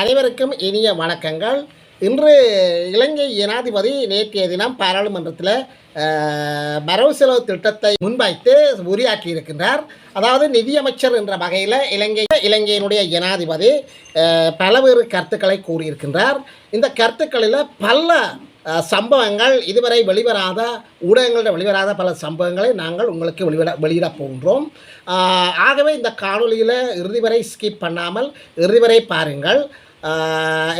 அனைவருக்கும் இனிய வணக்கங்கள். இன்று இலங்கை ஜனாதிபதி நேற்றைய தினம் பாராளுமன்றத்தில் வரவு செலவு திட்டத்தை முன்வைத்து உரையாற்றியிருக்கின்றார் அதாவது நிதியமைச்சர் என்ற வகையில் இலங்கை இலங்கையினுடைய ஜனாதிபதி பலவேறு பல்வேறு கருத்துக்களை கூறியிருக்கின்றார். இந்த கருத்துக்களில் பல சம்பவங்கள் இதுவரை வெளிவராத ஊடகங்களில் வெளிவராத பல சம்பவங்களை நாங்கள் உங்களுக்கு வெளிவிட வெளியிடப் போகின்றோம். ஆகவே இந்த காணொலியில் இறுதி வரை ஸ்கிப் பண்ணாமல் இறுதி வரை பாருங்கள்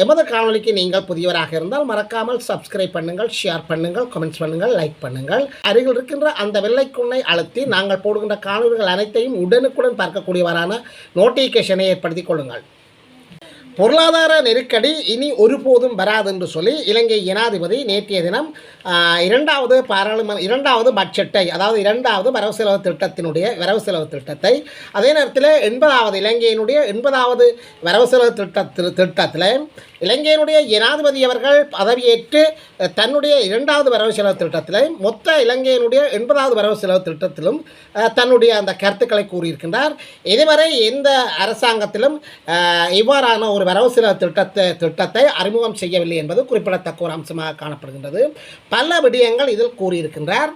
எமது காணொளிக்கு நீங்கள் புதியவராக இருந்தால் மறக்காமல் சப்ஸ்கிரைப் பண்ணுங்கள் ஷேர் பண்ணுங்கள் கமெண்ட்ஸ் பண்ணுங்கள் லைக் பண்ணுங்கள். அருகில் இருக்கின்ற அந்த வெள்ளைக்குண்ணை அழுத்தி நாங்கள் போடுகின்ற காணொலிகள் அனைத்தையும் உடனுக்குடன் பார்க்கக்கூடியவரான நோட்டிஃபிகேஷனை ஏற்படுத்திக் கொள்ளுங்கள். பொருளாதார நெருக்கடி இனி ஒருபோதும் வராது என்று சொல்லி இலங்கை ஜனாதிபதி நேற்றைய தினம் இரண்டாவது பாராளுமன்ற இரண்டாவது பட்ஜெட்டை அதாவது இரண்டாவது வரவு செலவு திட்டத்தினுடைய வரவு செலவு திட்டத்தை அதே நேரத்தில் எண்பதாவது இலங்கையினுடைய எண்பதாவது வரவு செலவு திட்ட திட்டத்தில் இலங்கையினுடைய ஜனாதிபதி அவர்கள் பதவியேற்று தன்னுடைய இரண்டாவது வரவு செலவு திட்டத்தில் மொத்த இலங்கையினுடைய எண்பதாவது வரவு செலவு திட்டத்திலும் தன்னுடைய அந்த கருத்துக்களை கூறியிருக்கின்றார். இதுவரை எந்த அரசாங்கத்திலும் இவ்வாறான ஒரு வரவு செலவு திட்டத்தை திட்டத்தை அறிமுகம் செய்யவில்லை என்பது குறிப்பிடத்தக்க ஒரு அம்சமாக காணப்படுகின்றது. பல விடயங்கள் இதில் கூறியிருக்கின்றார்.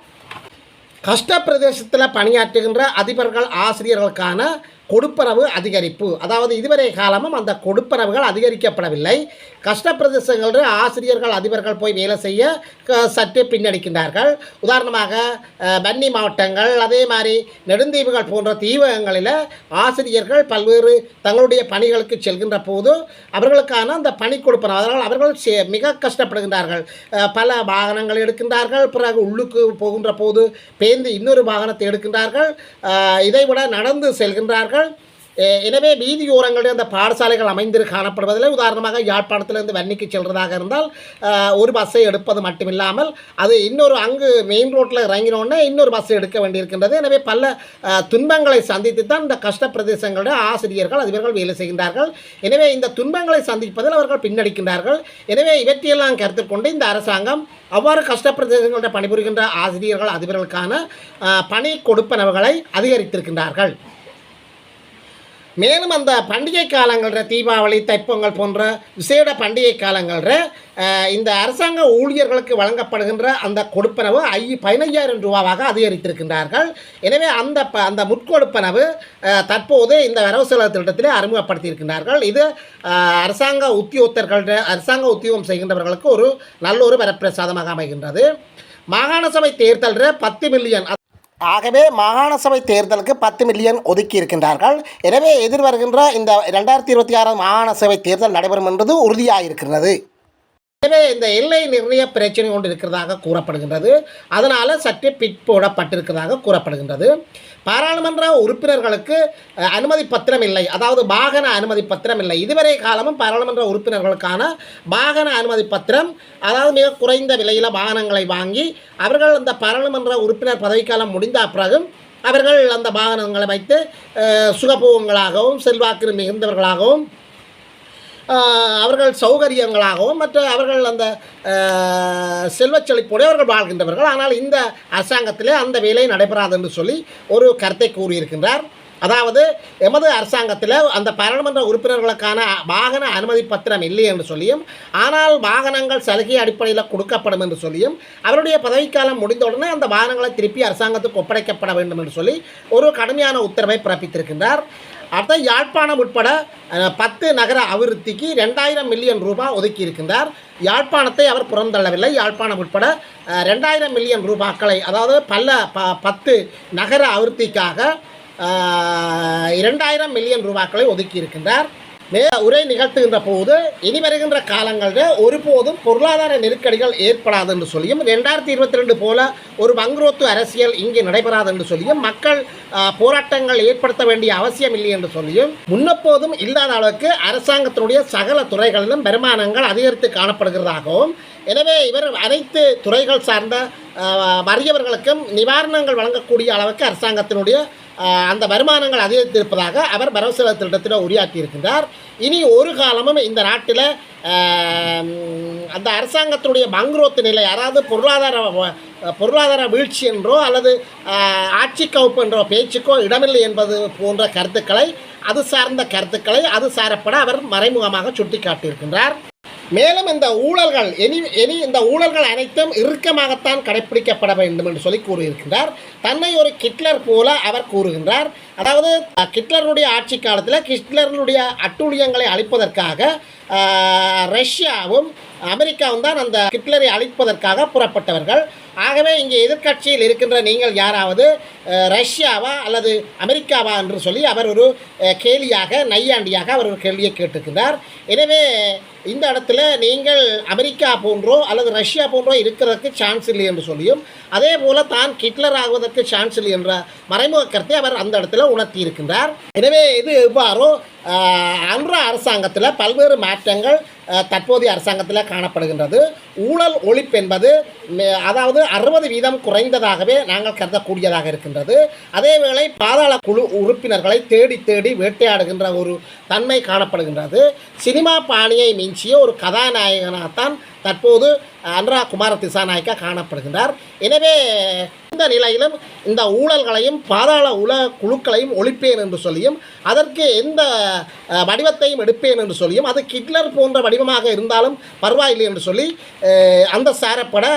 கஷ்ட பிரதேசத்தில் பணியாற்றுகின்ற அதிபர்கள் ஆசிரியர்களுக்கான கொடுப்பரவு அதிகரிப்பு. அதாவது இதுவரை காலமும் அந்த கொடுப்பரவுகள் அதிகரிக்கப்படவில்லை. கஷ்டப்பிரதேசங்கள் ஆசிரியர்கள் அதிபர்கள் போய் வேலை செய்ய க- சற்று பின்னடிக்கின்றார்கள். உதாரணமாக வன்னி மாவட்டங்கள் அதே மாதிரி நெடுந்தீவுகள் போன்ற தீவகங்களில் ஆசிரியர்கள் பல்வேறு தங்களுடைய பணிகளுக்கு செல்கின்ற போது அவர்களுக்கான அந்த பணி கொடுப்பனவு அதனால் அவர்கள் செ- மிக கஷ்டப்படுகின்றார்கள். பல வாகனங்கள் எடுக்கின்றார்கள் பிறகு உள்ளுக்கு போகின்ற போது பேந்து இன்னொரு வாகனத்தை எடுக்கின்றார்கள். இதைவிட நடந்து செல்கின்றார்கள். எ- எனவே வீதியோரங்களில் அந்த பாடசாலைகள் அமைந்து காணப்படுவதில் உதாரணமாக யாழ்ப்பாணத்திலிருந்து வன்னிக்கு செல்வதாக இருந்தால் ஒரு பஸ்ஸை எடுப்பது மட்டுமில்லாமல் அது இன்னொரு அங்கு மெயின் ரோட்டில் இறங்கினோடனே இன்னொரு பஸ்ஸை எடுக்க வேண்டியிருக்கின்றது. எனவே பல துன்பங்களை சந்தித்து தான் இந்த கஷ்ட பிரதேசங்களுடைய ஆசிரியர்கள் அதிபர்கள் வேலை செய்கின்றார்கள். எனவே இந்த துன்பங்களை சந்திப்பதில் அவர்கள் பின்னடிக்கின்றார்கள். எனவே இவற்றையெல்லாம் கருத்தில் கொண்டு இந்த அரசாங்கம் அவ்வாறு கஷ்ட பிரதேசங்களில் பணிபுரிகின்ற ஆசிரியர்கள் அதிபர்களுக்கான பணி கொடுப்பனவுகளை அதிகரித்திருக்கின்றார்கள். மேலும் அந்த பண்டிகை காலங்களில் தீபாவளி தைப்பொங்கல் போன்ற விசேட பண்டிகை காலங்களில் இந்த அரசாங்க ஊழியர்களுக்கு வழங்கப்படுகின்ற அந்த கொடுப்பனவு ஐ பதினைஞ்சாயிரம் ரூபாவாக அதிகரித்திருக்கின்றார்கள். எனவே அந்த ப அந்த முட்கொடுப்பனவு தற்போது இந்த வரவு செலவு திட்டத்திலே அறிமுகப்படுத்தியிருக்கின்றார்கள். இது அரசாங்க உத்தியோகத்தர்கள் அரசாங்க உத்தியோகம் செய்கின்றவர்களுக்கு ஒரு நல்ல ஒரு வரப்பிரசாதமாக அமைகின்றது. மாகாண சபை தேர்தலில் பத்து மில்லியன் ஆகவே மாகாண சபை தேர்தலுக்கு பத்து மில்லியன் ஒதுக்கி இருக்கின்றார்கள். எனவே எதிர்வருகின்ற இந்த ரெண்டாயிரத்தி இருபத்தி ஆறாம் மாகாண சபை தேர்தல் நடைபெறும் என்பது உறுதியாயிருக்கிறது எனவே இந்த எல்லை நிர்ணய பிரச்சனை கொண்டு இருக்கிறதாக கூறப்படுகின்றது. அதனால் சற்றே பிற்போடப்பட்டிருக்கிறதாக கூறப்படுகின்றது. பாராளுமன்ற உறுப்பினர்களுக்கு அனுமதி பத்திரம் இல்லை. அதாவது வாகன அனுமதி பத்திரம் இல்லை. இதுவரை காலமும் பாராளுமன்ற உறுப்பினர்களுக்கான வாகன அனுமதி பத்திரம் அதாவது மிக குறைந்த விலையில் வாகனங்களை வாங்கி அவர்கள் அந்த பாராளுமன்ற உறுப்பினர் பதவிக்காலம் முடிந்த பிறகும் அவர்கள் அந்த வாகனங்களை வைத்து சுகபோகங்களாகவும் செல்வாக்கு மிகுந்தவர்களாகவும் அவர்கள் சௌகரியங்களாகவும் மற்ற அவர்கள் அந்த செல்வச்செழிப்புடையவர்கள் அவர்கள் வாழ்கின்றவர்கள். ஆனால் இந்த அரசாங்கத்திலே அந்த வேலை நடைபெறாது என்று சொல்லி ஒரு கருத்தை கூறியிருக்கின்றார். அதாவது எமது அரசாங்கத்தில் அந்த பாராளுமன்ற உறுப்பினர்களுக்கான வாகன அனுமதி பத்திரம் இல்லை என்று சொல்லியும் ஆனால் வாகனங்கள் சலுகை அடிப்படையில் கொடுக்கப்படும் என்று சொல்லியும் அவருடைய பதவிக்காலம் முடிந்தவுடனே அந்த வாகனங்களை திருப்பி அரசாங்கத்துக்கு ஒப்படைக்கப்பட வேண்டும் என்று சொல்லி ஒரு கடுமையான உத்தரவை பிறப்பித்திருக்கின்றார். அடுத்த யாழ்ப்பாணம் உட்பட பத்து நகர அபிவிருத்திக்கு ரெண்டாயிரம் மில்லியன் ரூபாய் ஒதுக்கி இருக்கின்றார். யாழ்ப்பாணத்தை அவர் புறந்தள்ளவில்லை. யாழ்ப்பாணம் உட்பட ரெண்டாயிரம் மில்லியன் ரூபாக்களை அதாவது பல ப பத்து நகர அபிவிருத்திக்காக இரண்டாயிரம் மில்லியன் ரூபாக்களை ஒதுக்கி இருக்கின்றார். மே உரை நிகழ்த்துகின்ற போது இனி வருகின்ற காலங்களில் ஒருபோதும் பொருளாதார நெருக்கடிகள் ஏற்படாது என்று சொல்லியும் ரெண்டாயிரத்தி இருபத்தி ரெண்டு போல ஒரு வங்குரோத்து அரசியல் இங்கே நடைபெறாது என்று சொல்லியும் மக்கள் போராட்டங்கள் ஏற்படுத்த வேண்டிய அவசியம் இல்லை என்று சொல்லியும் முன்னப்போதும் இல்லாத அளவுக்கு அரசாங்கத்தினுடைய சகல துறைகளிலும் வருமானங்கள் அதிகரித்து காணப்படுகிறதாகவும் எனவே இவர் அனைத்து துறைகள் சார்ந்த வறியவர்களுக்கும் நிவாரணங்கள் வழங்கக்கூடிய அளவுக்கு அரசாங்கத்தினுடைய அந்த வருமானங்கள் அதிகரித்திருப்பதாக அவர் வரவு செலவு திட்டத்தில் உரையாற்றியிருக்கின்றார். இனி ஒரு காலமும் இந்த நாட்டில் அந்த அரசாங்கத்தினுடைய பங்குரோத்து நிலை அதாவது பொருளாதார பொருளாதார வீழ்ச்சி என்றோ அல்லது ஆட்சி கவுப்பு என்றோ பேச்சுக்கோ இடமில்லை என்பது போன்ற கருத்துக்களை அது சார்ந்த கருத்துக்களை அது சாரப்பட அவர் மறைமுகமாக சுட்டிக்காட்டியிருக்கின்றார். மேலும் இந்த ஊழல்கள் இனி இனி இந்த ஊழல்கள் அனைத்தும் இறுக்கமாகத்தான் கடைப்பிடிக்கப்பட வேண்டும் என்று சொல்லி கூறியிருக்கின்றார். தன்னை ஒரு கிட்லர் போல அவர் கூறுகின்றார். அதாவது கிட்லருடைய ஆட்சி காலத்தில் கிட்லருடைய அட்டூழியங்களை அழிப்பதற்காக ரஷ்யாவும் அமெரிக்காவும் தான் அந்த கிட்லரை அழிப்பதற்காக புறப்பட்டவர்கள். ஆகவே இங்கே எதிர்க்கட்சியில் இருக்கின்ற நீங்கள் யாராவது ரஷ்யாவா அல்லது அமெரிக்காவா என்று சொல்லி அவர் ஒரு கேலியாக நையாண்டியாக அவர் ஒரு கேள்வியை கேட்டுக்கிறார் எனவே இந்த இடத்துல நீங்கள் அமெரிக்கா போன்றோ அல்லது ரஷ்யா போன்றோ இருக்கிறதுக்கு சான்ஸ் இல்லை என்று சொல்லியும் அதே போல தான் ஹிட்லர் ஆகுவதற்கு சான்ஸ் இல்லை என்ற மறைமுக கருத்தை அவர் அந்த இடத்துல உணர்த்தி இருக்கின்றார் எனவே இது எவ்வாறோ அன்ற அரசாங்கத்தில் பல்வேறு மாற்றங்கள் தற்போதைய அரசாங்கத்தில் காணப்படுகின்றது. ஊழல் ஒழிப்பு என்பது அதாவது அறுபது வீதம் குறைந்ததாகவே நாங்கள் கருதக்கூடியதாக இருக்கின்றது. அதேவேளை பாதாள குழு உறுப்பினர்களை தேடி தேடி வேட்டையாடுகின்ற ஒரு தன்மை காணப்படுகின்றது. சினிமா பாணியை மிஞ்சிய ஒரு கதாநாயகனாகத்தான் தற்போது அன்ரா குமார திசாநாயக்கா காணப்படுகின்றார். எனவே இந்த நிலையிலும் இந்த ஊழல்களையும் பாதாள உல குழுக்களையும் ஒழிப்பேன் என்று சொல்லியும் அதற்கு எந்த வடிவத்தையும் எடுப்பேன் என்று சொல்லியும் அது கிட்லர் போன்ற வடிவமாக இருந்தாலும் பரவாயில்லை என்று சொல்லி அந்த சாரப்பட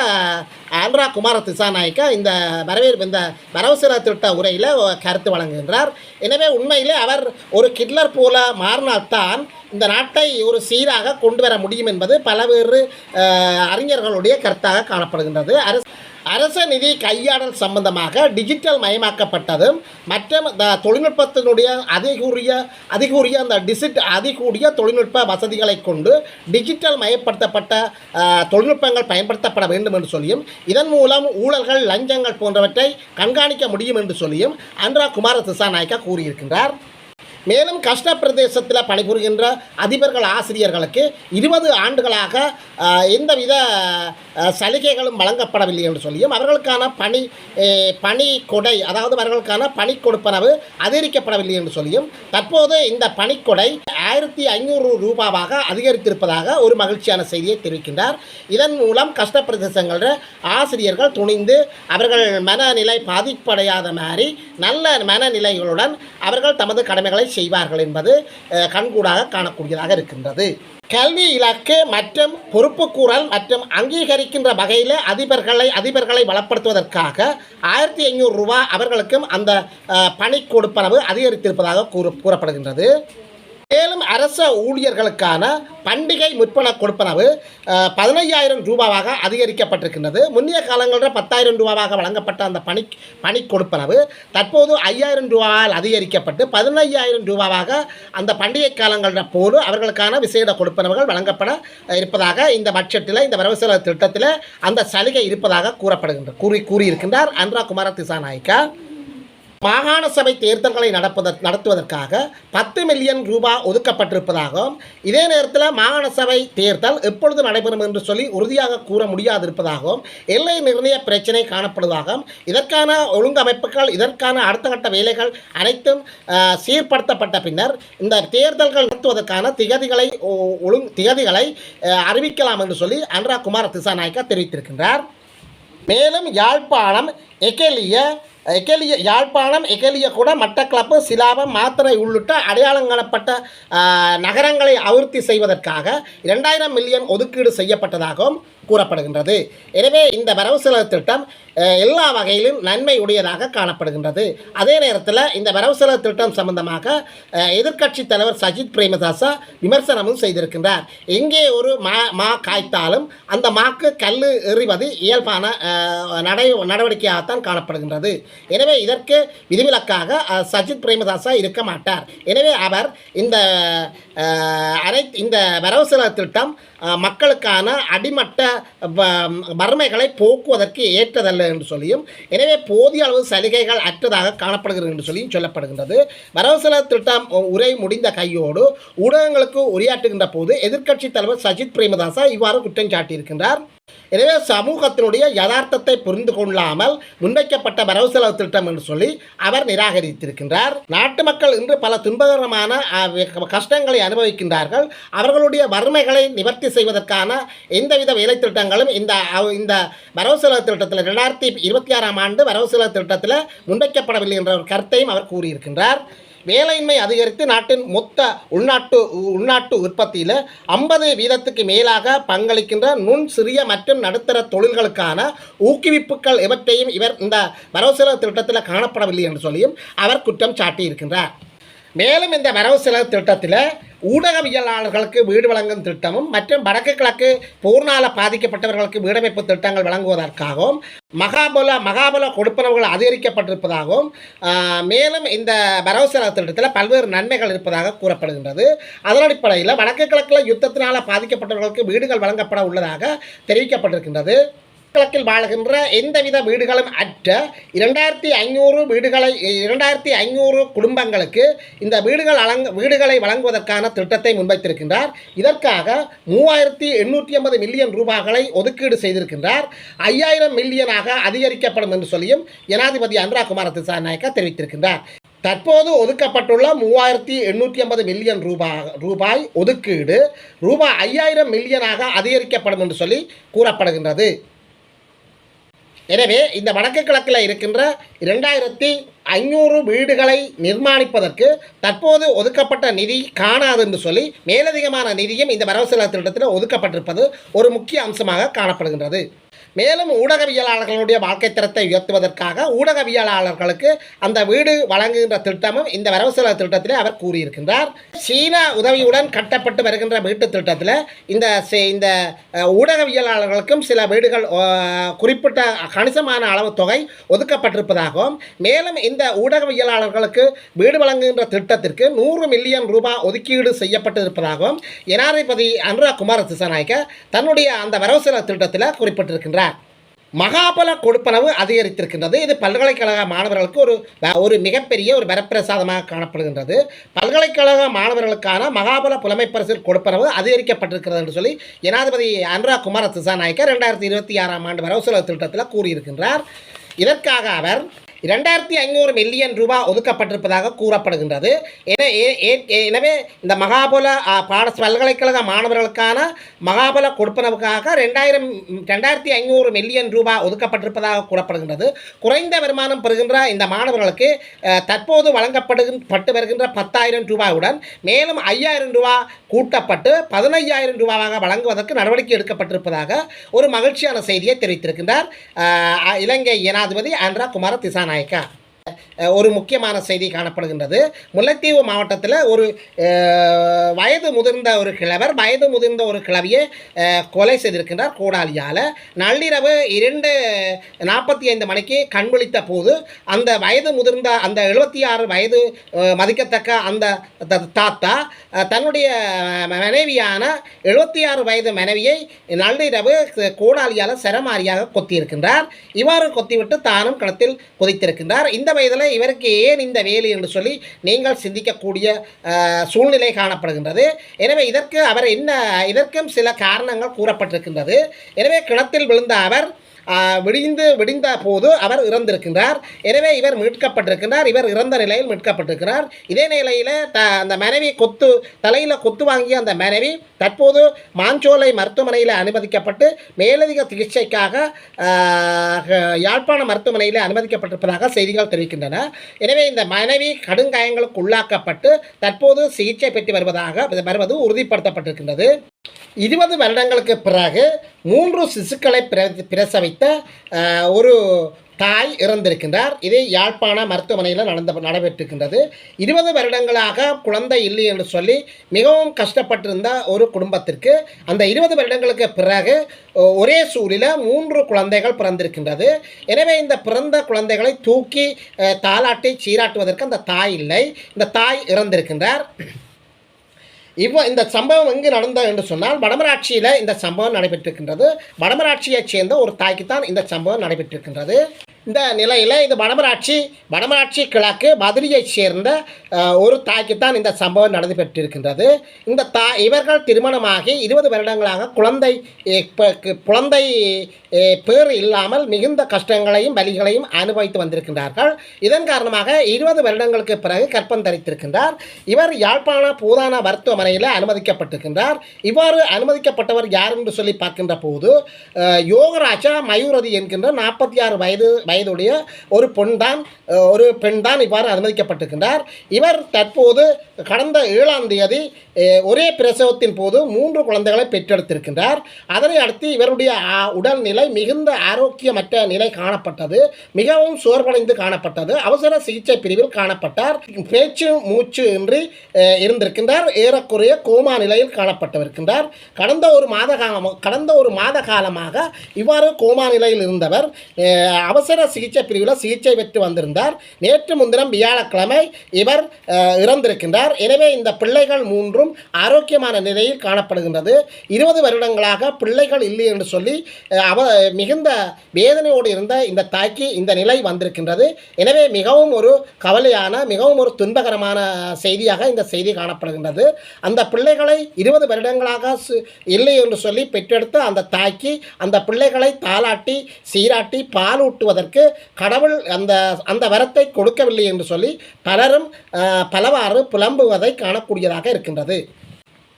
ஆந்திரா குமார திசாநாயக்கா இந்த வரவேற்பு இந்த வரவுசெலவு திட்ட உரையில் கருத்து வழங்குகின்றார். எனவே உண்மையிலே அவர் ஒரு கிட்லர் போல மாறினால்தான் இந்த நாட்டை ஒரு சீராக கொண்டு வர முடியும் என்பது பல்வேறு அறிஞர்களுடைய கருத்தாக காணப்படுகின்றது. அரசு அரச நிதி கையாடல் சம்பந்தமாக டிஜிட்டல் மயமாக்கப்பட்டதும் மற்றும் இந்த தொழில்நுட்பத்தினுடைய அதிகூறிய அதிகூறிய அந்த டிசிட் அதிகூடிய தொழில்நுட்ப வசதிகளை கொண்டு டிஜிட்டல் மயப்படுத்தப்பட்ட தொழில்நுட்பங்கள் பயன்படுத்தப்பட வேண்டும் என்று சொல்லியும் இதன் மூலம் ஊழல்கள் லஞ்சங்கள் போன்றவற்றை கண்காணிக்க முடியும் என்று சொல்லியும் அன்ரா குமார திசாநாயக்கா கூறியிருக்கின்றார். மேலும் கஷ்ட பிரதேசத்தில் பணிபுரிகின்ற அதிபர்கள் ஆசிரியர்களுக்கு இருபது ஆண்டுகளாக எந்தவித சலுகைகளும் வழங்கப்படவில்லை என்று சொல்லியும் அவர்களுக்கான பணி பணி கொடை அதாவது அவர்களுக்கான பணி கொடுப்பனவு அதிகரிக்கப்படவில்லை என்று சொல்லியும் தற்போது இந்த பணிக்கொடை ஆயிரத்தி ஐநூறு ரூபாவாக அதிகரித்திருப்பதாக ஒரு மகிழ்ச்சியான செய்தியை தெரிவிக்கின்றார். இதன் மூலம் கஷ்ட ஆசிரியர்கள் துணிந்து அவர்கள் மனநிலை பாதிப்படையாத மாதிரி நல்ல மனநிலைகளுடன் அவர்கள் தமது கடமைகளை செய்வார்கள் என்பது கண்கூடாக காணக்கூடியதாக இருக்கின்றது. கல்வி இலக்கு மற்றும் பொறுப்புக்கூறல் மற்றும் அங்கீகரிக்கின்ற வகையில் அதிபர்களை அதிபர்களை வளப்படுத்துவதற்காக ஆயிரத்தி ஐநூறு ரூபா அவர்களுக்கும் அந்த பணி கொடுப்பனவு அதிகரித்திருப்பதாக கூறு கூறப்படுகின்றது. மேலும் அரச ஊழியர்களுக்கான பண்டிகை முற்பண கொடுப்பனவு பதினையாயிரம் ரூபாவாக அதிகரிக்கப்பட்டிருக்கின்றது. முந்தைய காலங்களில் பத்தாயிரம் ரூபாவாக வழங்கப்பட்ட அந்த பணி பணி கொடுப்பனவு தற்போது ஐயாயிரம் ரூபாவால் அதிகரிக்கப்பட்டு பதினையாயிரம் ரூபாவாக அந்த பண்டிகை காலங்களில் போது அவர்களுக்கான விசேட கொடுப்பனவுகள் வழங்கப்பட இருப்பதாக இந்த பட்ஜெட்டில் இந்த வரவு செலவு திட்டத்தில் அந்த சலுகை இருப்பதாக கூறப்படுகின்ற கூறி கூறியிருக்கின்றார் அன்ரா குமார திசாநாயக்கா. மாகாண சபை தேர்தல்களை நடப்பத நடத்துவதற்காக பத்து மில்லியன் ரூபாய் ஒதுக்கப்பட்டிருப்பதாகவும் இதே நேரத்தில் மாகாண சபை தேர்தல் எப்பொழுது நடைபெறும் என்று சொல்லி உறுதியாக கூற முடியாதிருப்பதாகவும் எல்லை நிர்ணய பிரச்சினை காணப்படுவதாகவும் இதற்கான ஒழுங்கமைப்புகள் இதற்கான அடுத்த கட்ட வேலைகள் அனைத்தும் சீர்படுத்தப்பட்ட பின்னர் இந்த தேர்தல்கள் நடத்துவதற்கான திகதிகளை ஒ- ஒழுங் திகதிகளை அறிவிக்கலாம் என்று சொல்லி அன்ரா குமார திசாநாயக்கா தெரிவித்திருக்கின்றார். மேலும் யாழ்ப்பாணம் எகெலிய எகெலிய யாழ்ப்பாணம் எகெலிய கூட மட்டக்களப்பு சிலாபம் மாத்திரை உள்ளிட்ட அடையாளம் காணப்பட்ட நகரங்களை அபிவிருத்தி செய்வதற்காக இரண்டாயிரம் மில்லியன் ஒதுக்கீடு செய்யப்பட்டதாகவும் கூறப்படுகின்றது. எனவே இந்த வரவு செலவு திட்டம் எல்லா வகையிலும் நன்மை உடையதாக காணப்படுகின்றது. அதே நேரத்தில் இந்த வரவு செலவு திட்டம் சம்பந்தமாக எதிர்க்கட்சி தலைவர் சஜித் பிரேமதாசா விமர்சனமும் செய்திருக்கின்றார். எங்கே ஒரு மா மா காய்த்தாலும் அந்த மாக்கு கல் எறிவது இயல்பான நடை நடவடிக்கையாக தான் காணப்படுகின்றது. எனவே இதற்கு விதிவிலக்காக சஜித் பிரேமதாசா இருக்க மாட்டார். எனவே அவர் இந்த அனை இந்த வரவு செலவு திட்டம் மக்களுக்கான அடிமட்ட வ- வறுமைகளை போக்குவதற்கு ஏற்றதல்ல என்று சொல்லியும் எனவே போதிய அளவு சலுகைகள் அற்றதாக காணப்படுகிறது என்று சொல்லியும் சொல்லப்படுகின்றது. வரவு செலவு திட்டம் உரை முடிந்த கையோடு ஊடகங்களுக்கு உரையாற்றுகின்ற போது எதிர்க்கட்சி தலைவர் சஜித் பிரேமதாசா இவ்வாறு குற்றம் சாட்டியிருக்கின்றார். எனவே சமூகத்தினுடைய யதார்த்தத்தை புரிந்து கொள்ளாமல் முன்வைக்கப்பட்ட வரவு செலவு திட்டம் என்று சொல்லி அவர் நிராகரித்திருக்கின்றார். நாட்டு மக்கள் இன்று பல துன்பகரமான கஷ்டங்களை அனுபவிக்கின்றார்கள். அவர்களுடைய வறுமைகளை நிவர்த்தி செய்வதற்கான எந்தவித வேலை திட்டங்களும் இந்த இந்த வரவு செலவு திட்டத்தில் ரெண்டாயிரத்தி இருபத்தி ஆறாம் ஆண்டு வரவு செலவு திட்டத்தில் முன்வைக்கப்படவில்லை என்ற ஒரு கருத்தையும் அவர் கூறியிருக்கின்றார். வேலையின்மை அதிகரித்து நாட்டின் மொத்த உள்நாட்டு உள்நாட்டு உற்பத்தியில் ஐம்பது வீதத்துக்கு மேலாக பங்களிக்கின்ற நுண் சிறிய மற்றும் நடுத்தர தொழில்களுக்கான ஊக்குவிப்புகள் எவற்றையும் இவர் இந்த வரவு செலவு திட்டத்தில் காணப்படவில்லை என்று சொல்லியும் அவர் குற்றம் சாட்டியிருக்கின்றார். மேலும் இந்த வரவு செலவு திட்டத்தில் ஊடகவியலாளர்களுக்கு வீடு வழங்கும் திட்டமும் மற்றும் வடக்கு கிழக்கு போர்னால பாதிக்கப்பட்டவர்களுக்கு வீடமைப்பு திட்டங்கள் வழங்குவதற்காகவும் மகாபல மகாபல கொடுப்பனவுகள் அதிகரிக்கப்பட்டிருப்பதாகவும் மேலும் இந்த வரவு திட்டத்தில் பல்வேறு நன்மைகள் இருப்பதாக கூறப்படுகின்றது. அதன் அடிப்படையில் வடக்கு கிழக்கில் யுத்தத்தினால் பாதிக்கப்பட்டவர்களுக்கு வீடுகள் வழங்கப்பட உள்ளதாக தெரிவிக்கப்பட்டிருக்கின்றது. கிழக்கில் வாழுகின்ற எந்தவித வீடுகளும் அற்ற இரண்டாயிரத்தி ஐநூறு வீடுகளை இரண்டாயிரத்தி ஐநூறு குடும்பங்களுக்கு இந்த வீடுகள் அலங்க வீடுகளை வழங்குவதற்கான திட்டத்தை முன்வைத்திருக்கின்றார். இதற்காக மூவாயிரத்தி எண்ணூற்றி ஐம்பது மில்லியன் ரூபாய்களை ஒதுக்கீடு செய்திருக்கின்றார். ஐயாயிரம் மில்லியனாக அதிகரிக்கப்படும் என்று சொல்லியும் ஜனாதிபதி அனுரா குமார திசாநாயக்கா தெரிவித்திருக்கின்றார். தற்போது ஒதுக்கப்பட்டுள்ள மூவாயிரத்தி எண்ணூற்றி ஐம்பது மில்லியன் ரூபாய் ரூபாய் ஒதுக்கீடு ரூபாய் ஐயாயிரம் மில்லியனாக அதிகரிக்கப்படும் என்று சொல்லி கூறப்படுகின்றது. எனவே இந்த வடக்கு கிழக்கில் இருக்கின்ற இரண்டாயிரத்தி ஐநூறு வீடுகளை நிர்மாணிப்பதற்கு தற்போது ஒதுக்கப்பட்ட நிதி காணாது என்று சொல்லி மேலதிகமான நிதியும் இந்த வரவு செலவு திட்டத்தில் ஒதுக்கப்பட்டிருப்பது ஒரு முக்கிய அம்சமாக காணப்படுகின்றது. மேலும் ஊடகவியலாளர்களுடைய வாழ்க்கை தரத்தை உயர்த்துவதற்காக ஊடகவியலாளர்களுக்கு அந்த வீடு வழங்குகின்ற திட்டமும் இந்த வரவு செலவு திட்டத்திலே அவர் கூறியிருக்கின்றார். சீன உதவியுடன் கட்டப்பட்டு வருகின்ற வீட்டு திட்டத்தில் இந்த இந்த ஊடகவியலாளர்களுக்கும் சில வீடுகள் குறிப்பிட்ட கணிசமான அளவு தொகை ஒதுக்கப்பட்டிருப்பதாகவும் மேலும் இந்த ஊடகவியலாளர்களுக்கு வீடு வழங்குகின்ற திட்டத்திற்கு நூறு மில்லியன் ரூபாய் ஒதுக்கீடு செய்யப்பட்டிருப்பதாகவும் ஜனாதிபதி அனுரா குமார திசாநாயக்க தன்னுடைய அந்த வரவு செலவு திட்டத்தில் குறிப்பிட்டிருக்கின்றார். மகாபல கொடுப்பனவு அதிகரித்திருக்கின்றது. இது பல்கலைக்கழக மாணவர்களுக்கு ஒரு ஒரு மிகப்பெரிய ஒரு வரப்பிரசாதமாக காணப்படுகின்றது. பல்கலைக்கழக மாணவர்களுக்கான மகாபல புலமைப்பரிசில் கொடுப்பனவு அதிகரிக்கப்பட்டிருக்கிறது என்று சொல்லி ஜனாதிபதி அனுரா குமார திசாநாயக்கர் ரெண்டாயிரத்தி இருபத்தி ஆறாம் ஆண்டு வரவு செலவு திட்டத்தில் கூறியிருக்கின்றார். இதற்காக அவர் இரண்டாயிரத்தி ஐநூறு மில்லியன் ரூபாய் ஒதுக்கப்பட்டிருப்பதாக கூறப்படுகின்றது. என ஏ- ஏ- எனவே இந்த மகாபல பாட பல்கலைக்கழக மாணவர்களுக்கான மகாபல கொடுப்பனவுக்காக ரெண்டாயிரம் ரெண்டாயிரத்தி ஐநூறு மில்லியன் ரூபாய் ஒதுக்கப்பட்டிருப்பதாக கூறப்படுகின்றது. குறைந்த வருமானம் பெறுகின்ற இந்த மாணவர்களுக்கு தற்போது வழங்கப்படுகின்ற பட்டு வருகின்ற பத்தாயிரம் ரூபாயுடன் மேலும் ஐயாயிரம் ரூபாய் கூட்டப்பட்டு பதினையாயிரம் ரூபாவாக வழங்குவதற்கு நடவடிக்கை எடுக்கப்பட்டிருப்பதாக ஒரு மகிழ்ச்சியான செய்தியை தெரிவித்திருக்கின்றார். இலங்கை ஜனாதிபதி அன்ரா குமார திசாநாயக்கா அஹ், ஒரு முக்கியமான செய்தி காணப்படுகின்றது. முல்லைத்தீவு மாவட்டத்தில் ஒரு வயது முதிர்ந்த ஒரு கிழவர் வயது முதிர்ந்த ஒரு கிழவியை கொலை செய்திருக்கின்றார் கோடாலியால். நள்ளிரவு இரண்டு நாற்பத்தி ஐந்து மணிக்கு கண் விழித்த போது அந்த வயது முதிர்ந்த அந்த எழுபத்தி ஆறு வயது மதிக்கத்தக்க அந்த தாத்தா தன்னுடைய மனைவியான எழுபத்தி ஆறு வயது மனைவியை நள்ளிரவு கோடாலியால் சரமாரியாக கொத்தியிருக்கின்றார். இவ்வாறு கொத்திவிட்டு தானும் களத்தில் குதித்திருக்கின்றார். இந்த வயதில் இவருக்கு ஏன் இந்த வேலை என்று சொல்லி நீங்கள் சிந்திக்கக்கூடிய சூழ்நிலை காணப்படுகின்றது. எனவே இதற்கு அவர் என்ன இதற்கும் சில காரணங்கள் கூறப்பட்டிருக்கின்றது. எனவே கிணத்தில் விழுந்த அவர் விடிந்து விடிந்த போது அவர் இறந்திருக்கின்றார். எனவே இவர் மீட்கப்பட்டிருக்கின்றார். இவர் இறந்த நிலையில் மீட்கப்பட்டிருக்கிறார். இதே நிலையில் த அந்த மனைவி கொத்து தலையில் கொத்து வாங்கிய அந்த மனைவி தற்போது மாஞ்சோலை மருத்துவமனையில் அனுமதிக்கப்பட்டு மேலதிக சிகிச்சைக்காக யாழ்ப்பாண மருத்துவமனையில் அனுமதிக்கப்பட்டிருப்பதாக செய்திகள் தெரிவிக்கின்றன. எனவே இந்த மனைவி கடுங்காயங்களுக்கு உள்ளாக்கப்பட்டு தற்போது சிகிச்சை பெற்று வருவதாக வருவது உறுதிப்படுத்தப்பட்டிருக்கின்றது. இருபது வருடங்களுக்கு பிறகு மூன்று சிசுக்களை பிர- பிரசவித்த ஒரு தாய் இறந்திருக்கின்றார். இது யாழ்ப்பாண மருத்துவமனையில் நடந்த நடைபெற்றிருக்கின்றது. இருபது வருடங்களாக குழந்தை இல்லை என்று சொல்லி மிகவும் கஷ்டப்பட்டிருந்த ஒரு குடும்பத்திற்கு அந்த இருபது வருடங்களுக்கு பிறகு ஒரே சூழில் மூன்று குழந்தைகள் பிறந்திருக்கின்றது. எனவே இந்த பிறந்த குழந்தைகளை தூக்கி அஹ், தாலாட்டி சீராட்டுவதற்கு அந்த தாய் இல்லை. இந்த தாய் இறந்திருக்கின்றார். இவ்வ இந்த சம்பவம் எங்கு நடந்தது என்று சொன்னால் வடமராட்சியில் இந்த சம்பவம் நடைபெற்றிருக்கின்றது. வடமராட்சியைச் சேர்ந்த ஒரு தாய்க்கு தான் இந்த சம்பவம் நடைபெற்றிருக்கின்றது. இந்த நிலையில் இது வடமராட்சி வடமராட்சி கிழக்கு மதுரையைச் சேர்ந்த ஒரு ஒரு தாய்க்குத்தான் இந்த சம்பவம் நடைபெற்றிருக்கின்றது இந்த தா இவர்கள் திருமணமாகி இருபது வருடங்களாக குழந்தை குழந்தை பேர் இல்லாமல் மிகுந்த கஷ்டங்களையும் வலிகளையும் அனுபவித்து வந்திருக்கின்றார்கள். இதன் காரணமாக இருபது வருடங்களுக்கு பிறகு கற்பம் தரித்திருக்கின்றார். இவர் யாழ்ப்பாண பூதான மருத்துவமனையில் அனுமதிக்கப்பட்டிருக்கின்றார். இவ்வாறு அனுமதிக்கப்பட்டவர் யார் என்று சொல்லி பார்க்கின்ற போது யோகராஜா மயூரதி என்கின்ற நாற்பத்தி ஆறு வயது வயதுடைய ஒரு பெண் தான் ஒரு பெண் தான் இவ்வாறு அனுமதிக்கப்பட்டிருக்கின்றார். இவர் தற்போது கடந்த ஏழாம் தேதி ஒரே பிரசவத்தின் போது மூன்று குழந்தைகளை பெற்றெடுத்திருக்கின்றார். அதனை அடுத்து இவருடைய உடல்நிலை மிகுந்த ஆரோக்கியமற்ற நிலை காணப்பட்டது மிகவும் சோர்வடைந்து காணப்பட்டது அவசர சிகிச்சை பிரிவில் காணப்பட்டார். பேச்சு மூச்சு இன்றி இருந்திருக்கின்றார். ஏறக்குறைய கோமா நிலையில் காணப்பட்டிருக்கின்றார். கடந்த ஒரு மாத காலம் கடந்த ஒரு மாத காலமாக இவ்வாறு கோமா நிலையில் இருந்தவர் அவசர அவசர சிகிச்சை பிரிவில் சிகிச்சை பெற்று வந்திருந்தார். நேற்று முன்தினம் வியாழக்கிழமை இவர் இறந்திருக்கின்றார். எனவே இந்த பிள்ளைகள் மூன்றும் ஆரோக்கியமான நிலையில் காணப்படுகின்றது. இருபது வருடங்களாக பிள்ளைகள் இல்லை என்று சொல்லி அவ மிகுந்த வேதனையோடு இருந்த இந்த தாய்க்கு இந்த நிலை வந்திருக்கின்றது. எனவே மிகவும் ஒரு கவலையான மிகவும் ஒரு துன்பகரமான செய்தியாக இந்த செய்தி காணப்படுகின்றது. அந்த பிள்ளைகளை இருபது வருடங்களாக இல்லை என்று சொல்லி பெற்றெடுத்த அந்த தாய்க்கு அந்த பிள்ளைகளை தாளாட்டி சீராட்டி பால் அவர்களுக்கு கடவுள் அந்த அந்த வரத்தை கொடுக்கவில்லை என்று சொல்லி பலரும் பலவாறு புலம்புவதை காணக்கூடியதாக இருக்கின்றது.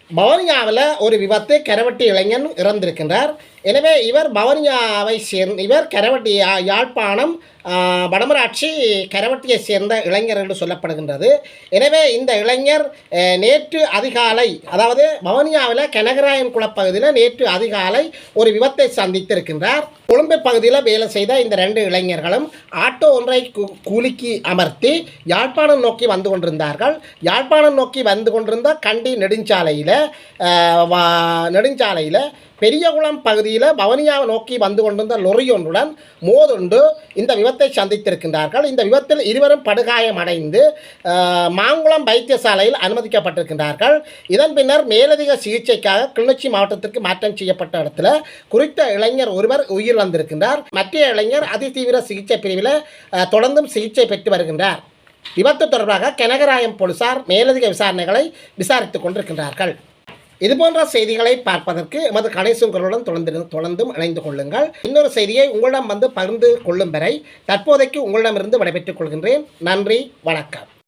பவனியாவில் ஒரு விபத்து கரவட்டி இளைஞன் இறந்திருக்கின்றார். எனவே இவர் பவனியாவை சேர்ந்த இவர் கரவட்டி யாழ்ப்பாணம் வடமராட்சி கரவட்டியை சேர்ந்த இளைஞர் என்று சொல்லப்படுகின்றது. எனவே இந்த இளைஞர் நேற்று அதிகாலை அதாவது பவனியாவில் கனகராயன் குளப்பகுதியில் நேற்று அதிகாலை ஒரு விபத்தை சந்தித்திருக்கின்றார். கொழும்பு பகுதியில் வேலை செய்த இந்த ரெண்டு இளைஞர்களும் ஆட்டோ ஒன்றை கூலிக்கு அமர்த்தி யாழ்ப்பாணம் நோக்கி வந்து கொண்டிருந்தார்கள். யாழ்ப்பாணம் நோக்கி வந்து கொண்டிருந்த கண்டி நெடுஞ்சாலையில் நெடுஞ்சாலையில் பெரியகுளம் பகுதியில் பவனியா நோக்கி வந்து கொண்டிருந்த லொரி ஒன்றுடன் மோதுண்டு இந்த விபத்தை சந்தித்திருக்கின்றார்கள். இந்த விபத்தில் இருவரும் படுகாயமடைந்து அடைந்து மாங்குளம் வைத்தியசாலையில் அனுமதிக்கப்பட்டிருக்கின்றார்கள். இதன் பின்னர் மேலதிக சிகிச்சைக்காக கிளிநொச்சி மாவட்டத்திற்கு மாற்றம் செய்யப்பட்ட இடத்துல குறித்த இளைஞர் ஒருவர் உயிரிழந்திருக்கின்றார். மற்ற இளைஞர் அதிதீவிர சிகிச்சை பிரிவில் தொடர்ந்தும் சிகிச்சை பெற்று வருகின்றார். விபத்து தொடர்பாக கனகராயம் போலீசார் மேலதிக விசாரணைகளை விசாரித்துக் கொண்டிருக்கின்றார்கள். இதுபோன்ற செய்திகளை பார்ப்பதற்கு எமது கடைசுங்களுடன் தொடர்ந்து தொடர்ந்தும் இணைந்து கொள்ளுங்கள். இன்னொரு செய்தியை உங்களிடம் வந்து பகிர்ந்து கொள்ளும் வரை தற்போதைக்கு உங்களிடமிருந்து விடைபெற்றுக் கொள்கின்றேன். நன்றி வணக்கம்.